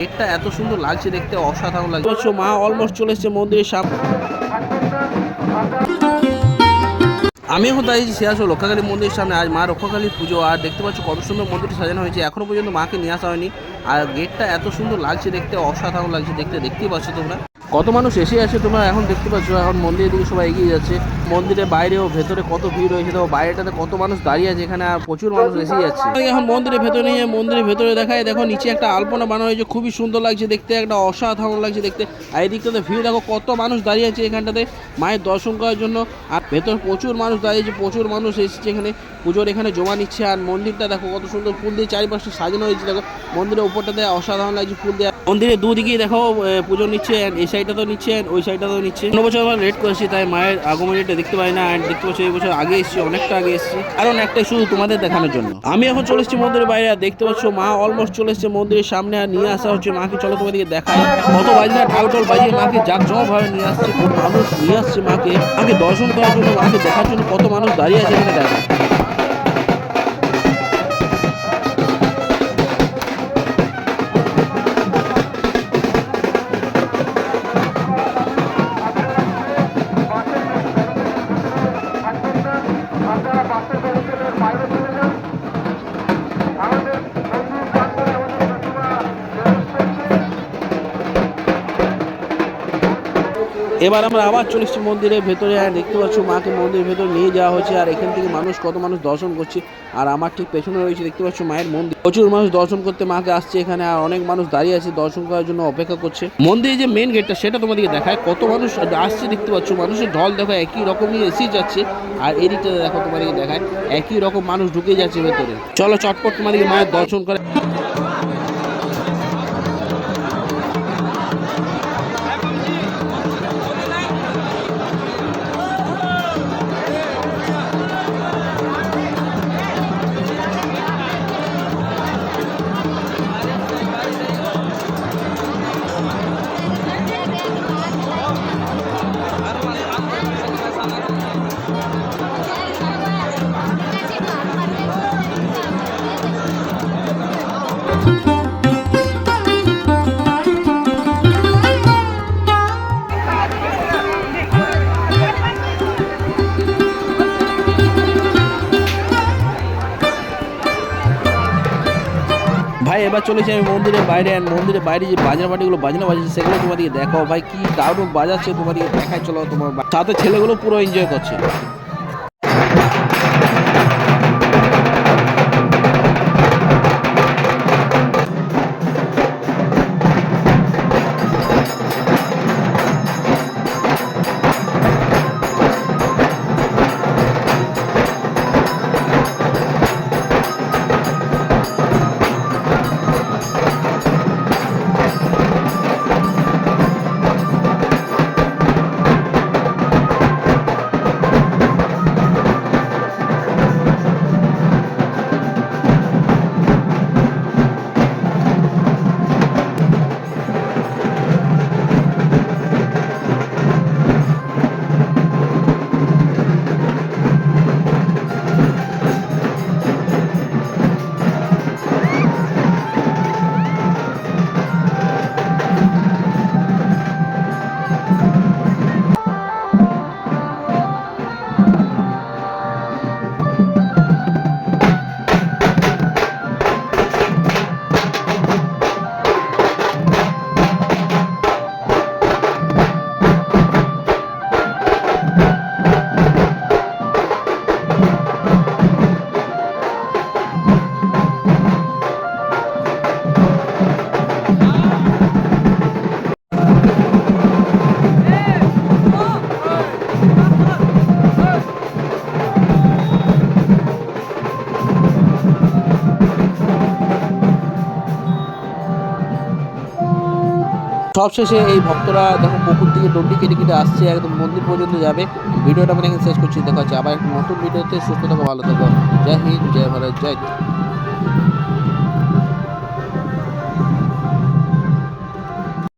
গেটটা এত সুন্দর লাগছে দেখতে, অসাধারণ লাগছে। মা অলমোস্ট চলে এসেছে মন্দিরের সামনে। আমি এখন দাঁড়িয়েছি সিয়াসো রক্ষাকালী মন্দিরের সামনে। আজ মা রক্ষাকালীর পুজো, আর দেখতে পাচ্ছ কত সুন্দর মন্দিরটি সাজানো হয়েছে। এখনও পর্যন্ত মাকে নিয়ে আসা হয়নি। আর গেটটা এত সুন্দর লাগছে দেখতে, অসাধারণ লাগছে দেখতে। দেখতেই পাচ্ছ তোমরা। কত মানুষ এসে আছে তোমরা এখন দেখতে পাচ্ছ, এখন মন্দিরের দিকে সবাই এগিয়ে যাচ্ছে। মন্দিরের বাইরে ও ভেতরে কত ভিড় হয়েছে তো বাইরেটাতে কত মানুষ দাঁড়িয়ে আছে, এখানে আর প্রচুর মানুষ এসে যাচ্ছে। এখন মন্দিরের ভেতরে নিয়ে, মন্দিরের ভেতরে দেখায় দেখো নিচে একটা আলপনা বানানো হয়েছে, খুবই সুন্দর লাগছে দেখতে, একটা অসাধারণ লাগছে দেখতে। আর এই দিকটাতে ভিড়, দেখো কত মানুষ দাঁড়িয়ে আছে এখানটাতে, মায়ের দর্শন করার জন্য। আর ভেতর প্রচুর মানুষ দাঁড়িয়েছে প্রচুর মানুষ এসেছে এখানে, পুজোর এখানে জমা নিচ্ছে। আর মন্দিরটা দেখো কত সুন্দর, ফুল দিয়ে চারিপাশে সাজানো হয়েছে, দেখো মন্দিরের উপরটাতে অসাধারণ লাগছে ফুল দিয়ে। মন্দিরের দুদিকেই দেখো পুজো নিচ্ছে এই সাইডটা তো নিচ্ছে ওই সাইডটা তো নিচ্ছে। অন্য বছর আমরা লেট করেছি, তাই মায়ের আগমনীটা দেখতে পাই না দেখতে পাচ্ছি এই বছর আগে এসেছি, অনেকটা আগে এসেছি। কারণ একটাই শুধু তোমাদের দেখানোর জন্য। আমি এখন চলে এসেছি মন্দিরের বাইরে দেখতে পাচ্ছ মা অলমোস্ট চলে এসেছে মন্দিরের সামনে, আর নিয়ে আসা হচ্ছে মাকে। চলো তোমাদেরকে দেখায় কত বাজনা ঢাল টল বাজিয়ে মাকে যাক জমা ভাবে নিয়ে আসছে কত মানুষ নিয়ে আসছে মাকে। মাকে দর্শন করার জন্য মাকে দেখার জন্য কত মানুষ দাঁড়িয়ে আছে এখানে, দেখা এবার আমরা আবার চলে এসেছি মন্দিরের ভেতরে আর দেখতে পাচ্ছ, মাকে মন্দিরের ভেতরে নিয়ে যাওয়া হয়েছে আর এখান থেকে মানুষ, কত মানুষ দর্শন করছে, আর আমার ঠিক পেছনে রয়েছে, দেখতে পাচ্ছ, মায়ের মন্দির। প্রচুর মানুষ দর্শন করতে মাকে আসছে এখানে, আর অনেক মানুষ দাঁড়িয়ে আছে দর্শন করার জন্য, অপেক্ষা করছে। মন্দিরে যে মেন গেটটা সেটা তোমাদেরকে দেখায়, কত মানুষ আসছে দেখতে পাচ্ছ, মানুষের ঢল দেখো, একই রকমই এসে যাচ্ছে, আর এই দিকটা দেখো তোমাদেরকে দেখায়, একই রকম মানুষ ঢুকে যাচ্ছে ভেতরে। চলো চটপট তোমাদেরকে মায়ের দর্শন করে। ভাই, এবার চলেছি আমি মন্দিরের বাইরে আর মন্দিরের বাইরে যে বাজনা বাটিগুলো বাজনা বাজাচ্ছে সেগুলো তোমাদেরকে দেখাও ভাই, কি দারুণ বাজাচ্ছে তোমাদেরকে দেখায়। চলো তোমার সাথে ছেলেগুলো পুরো এনজয় করছে। সবশেষে এই ভক্তরা দেখো পুকুর থেকে ডন্ডি কেটে কেটে আসছে, একদম মন্দির পর্যন্ত যাবে। ভিডিওটা আমি এখানে শেষ করছি। দেখা হচ্ছে আবার একটা নতুন ভিডিওতে। সুস্থ থাকো, ভালো থাকো। জয় হিন্দ, জয় ভারত, জয়